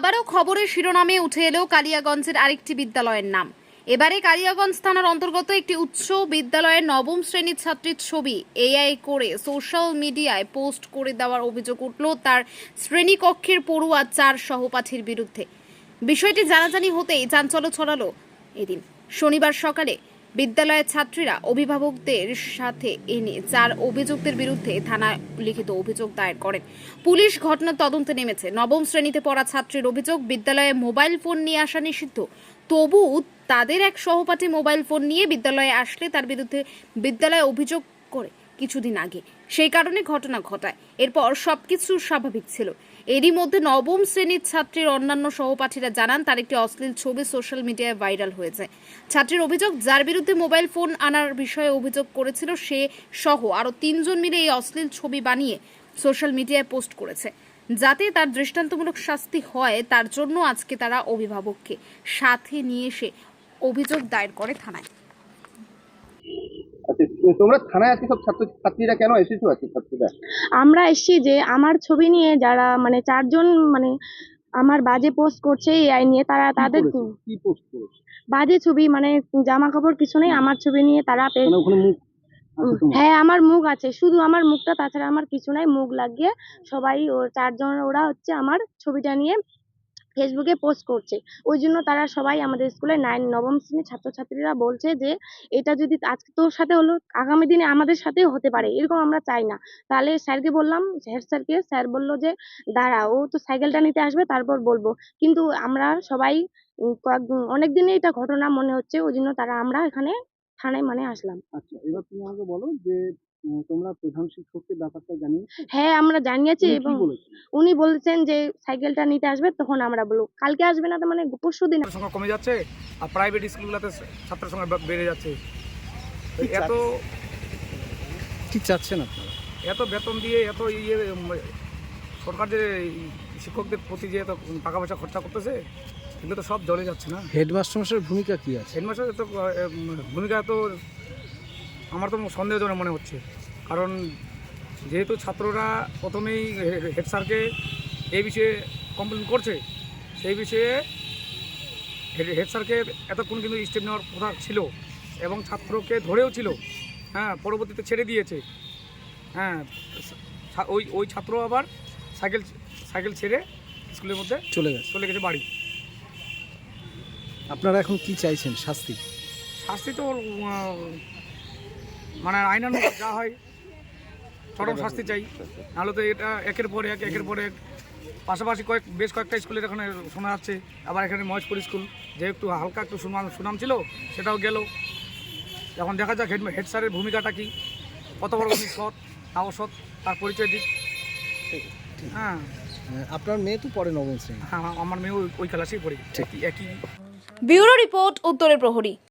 আবারও খবরের শিরোনামে উঠে এলো কালিয়াগঞ্জের আরেকটি বিদ্যালয়ের নাম। এবারে কালিয়াগঞ্জ থানার অন্তর্গত একটি উচ্চ বিদ্যালয়ের নবম শ্রেণির ছাত্রীর ছবি এআই করে সোশ্যাল মিডিয়ায় পোস্ট করে দেওয়ার অভিযোগ উঠল তার শ্রেণীকক্ষের পড়ুয়া চার সহপাঠীর বিরুদ্ধে। বিষয়টি জানাজানি হতেই চাঞ্চল্য ছড়ালো এদিন। শনিবার সকালে বিদ্যালয়ের ছাত্রীরা অভিভাবকদের সাথে এনে চার অভিযুক্তের বিরুদ্ধে থানায় লিখিত অভিযোগ দায়ের করেন। পুলিশ ঘটনার তদন্তে নেমেছে। নবম শ্রেণীতে পড়া ছাত্রীর অভিযোগ, বিদ্যালয়ে মোবাইল ফোন নিয়ে আসা নিষিদ্ধ। তবু তাদের এক সহপাঠী মোবাইল ফোন নিয়ে বিদ্যালয়ে আসলে তার বিরুদ্ধে বিদ্যালয়ে অভিযোগ করে। কিছুদিন আগে। সেই কারণে ঘটনা ঘটায়। এরপর সবকিছু স্বাভাবিক ছিল। এরই মধ্যে নবম শ্রেণির ছাত্রীর অন্যান্য সহপাঠীরা জানান, তার একটি অশ্লীল ছবি সোশ্যাল মিডিয়ায় ভাইরাল হয়েছে। ছাত্রীর অভিযোগ, যার বিরুদ্ধে মোবাইল ফোন আনার বিষয়ে অভিযোগ করেছিল সে সহ আরও তিনজন মিলে এই অশ্লীল ছবি বানিয়ে সোশ্যাল মিডিয়ায় পোস্ট করেছে। যাতে তার দৃষ্টান্তমূলক শাস্তি হয়, তার জন্য আজকে তারা অভিভাবককে সাথে নিয়ে এসে অভিযোগ দায়ের করে থানায়। তোমরা থানায় আজকে সব ছাত্র ছাত্রীরা কেন এসেছ আজকে ছাত্রীরা? আমরা এসেছি যে আমার ছবি নিয়ে যারা মানে চারজন মানে আমার বাজে পোস্ট করছে এই আই নিয়ে তারা তাদের কি পোস্ট করেছে? বাজে ছবি মানে জামা কাপড় কিছু নেই আমার ছবি নিয়ে তারা মানে হ্যাঁ আমার মুখ আছে শুধু আমার মুখটা তাছাড়া আমার কিছু নাই মুখ লাগিয়ে সবাই ও চারজন ওরা হচ্ছে আমার ছবিটা নিয়ে ফেসবুকে পোস্ট করছে। ওই জন্য তারা সবাই আমাদের স্কুলে নাইন নবম শ্রেণির ছাত্রছাত্রীরা বলছে যে, এটা যদি আজকে তোর সাথে হলো, আগামী দিনে আমাদের সাথেও হতে পারে, এরকম আমরা চাই না। তাহলে স্যারকে বললাম হেড স্যারকে স্যার বলল যে, দাঁড়া, ও তো সাইকেলটা নিতে আসবে, তারপর বলব। কিন্তু আমরা সবাই অনেক দিনে এটা ঘটনা মনে হচ্ছে ওই জন্য তারা আমরা এখানে থানায় মানে আসলাম। আচ্ছা এবার তুমি আমাকে বলো যে তোমরা প্রধান শিক্ষককে ব্যাপারটা জানিয়ে হ্যাঁ আমরা জানিয়েছি এবং উনি বলছেন যে সাইকেলটা নিতে আসবে তখন আমরা বলব। কালকে আসবে না তো মানে পরশু দিন সংখ্যা কমে যাচ্ছে আর প্রাইভেট স্কুলগুলোতে ছাত্র সংখ্যা বেড়ে যাচ্ছে। এত কি চাচ্ছেন আপনারা? এত বেতন দিয়ে এত ইয়ে সরকার যে শিক্ষকদের প্রতি যে এত টাকা পয়সা খরচা করতেছে এগুলো তো সব জলে যাচ্ছে না? হেডমাস্টার মশাইয়ের ভূমিকা কি আছে? হেডমাস্টারের তো ভূমিকা তো আমার তো সন্দেহজনক মনে হচ্ছে। কারণ যেহেতু ছাত্ররা প্রথমেই হেড স্যারকে এই বিষয়ে কমপ্লেন করছে সেই বিষয়ে হেড স্যারকে এতক্ষণ কিন্তু স্টেপ নেওয়ার কথা ছিল এবং ছাত্রকে ধরেও ছিল। হ্যাঁ পরবর্তীতে ছেড়ে দিয়েছে। হ্যাঁ ওই ওই ছাত্র আবার সাইকেল সাইকেল ছেড়ে স্কুলের মধ্যে চলে গেছে। চলে গেছে বাড়ি। আপনারা এখন কি চাইছেন শাস্তি? শাস্তি তো মানে আইনার মতো যা হয় চরম শাস্তি চাই। নাহলে তো এটা একের পর এক একের পর এক। পাশাপাশি কয়েক বেশ কয়েকটা স্কুলের এখানে শোনা যাচ্ছে। আবার এখানে মহেশপুর স্কুল যে একটু হালকা একটু সুনাম সুনাম ছিল সেটাও গেল। এখন দেখা যাক হেড হেড স্যারের ভূমিকাটা কি? কত বড় উনি সৎ না অসৎ? তার পরিচয় দিক। হ্যাঁ। আপনার মেয়ে তো পরে নবম শ্রেণি। হ্যাঁ আমার মেয়ে ওই- ক্লাসেই পড়ি। একই একই। ব্যুরো রিপোর্ট উত্তরের প্রহরী।